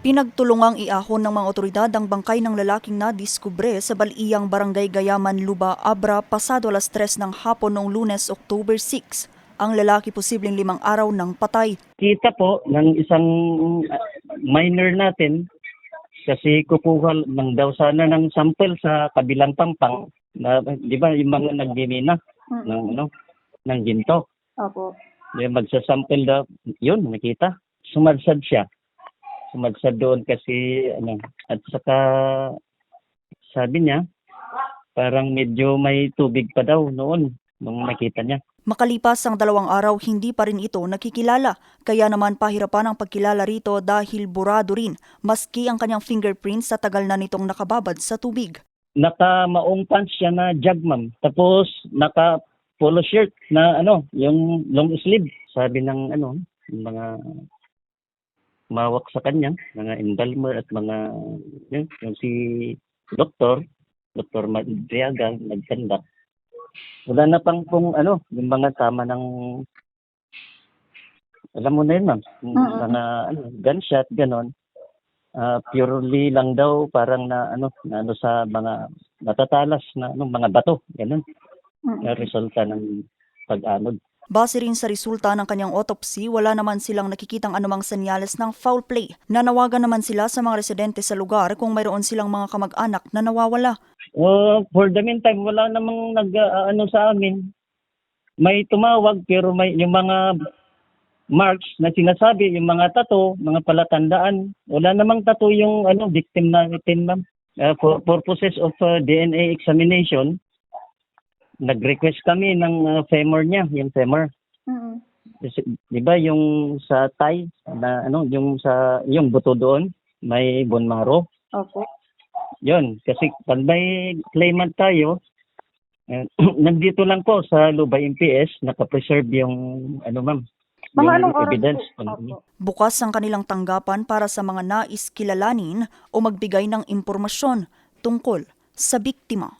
Pinagtulungang iahon ng mga otoridad ang bangkay ng lalaking nadiskubre sa Baliyang Barangay Gayaman, Luba, Abra pasado alas 3 ng hapon noong lunes, October 6. Ang lalaki posibleng limang araw ng patay. kita po ng isang uh, minor natin kasi kukuha ng daw sana ng sample sa kabilang pampang na di ba yung mga nagdimina ng ano ng ginto Opo. di magsasample daw yun nakita sumadsad siya sumadsad doon kasi ano at saka sabi niya parang medyo may tubig pa daw noon nung nakita niya Makalipas ang dalawang araw, hindi pa rin ito nakikilala. Kaya naman pahirapan ang pagkilala rito dahil burado rin, maski ang kanyang fingerprints sa tagal na nitong nakababad sa tubig. naka maong pants siya na jag ma'am. Tapos naka polo shirt na ano, yung long sleeve. Sabi ng ano, mga mawak sa kanya, mga embalmer at mga yun, yung si doktor, Dr. Madriaga, nagkanda. Wala na pang kung ano, yung mga tama ng alam mo na yun ma'am, yung Mm-mm. mga ano, gunshot, ganon. Ah, purely lang daw parang na ano na ano sa mga natatalas na ano, mga bato ganun na resulta ng pag-anod Base rin sa resulta ng kanyang autopsy, wala naman silang nakikitang anumang senyales ng foul play. Nanawagan naman sila sa mga residente sa lugar kung mayroon silang mga kamag-anak na nawawala. Uh, for the meantime wala namang nag ah, ano sa amin may tumawag pero may yung mga marks na sinasabi yung mga tato mga palatandaan wala namang tato yung ano victim natin ma'am Ah, for purposes of ah, DNA examination nag-request kami ng ah, femur niya yung femur Kasi, 'di ba yung sa thigh na ano yung sa yung buto doon may bone marrow Opo. yun kasi pag may claimant tayo eh, nandito lang po sa Lubay MPS nakapreserve yung ano ma'am Mga yung anong oras evidence po? Opo. Bukas ang kanilang tanggapan para sa mga nais kilalanin o magbigay ng impormasyon tungkol sa biktima.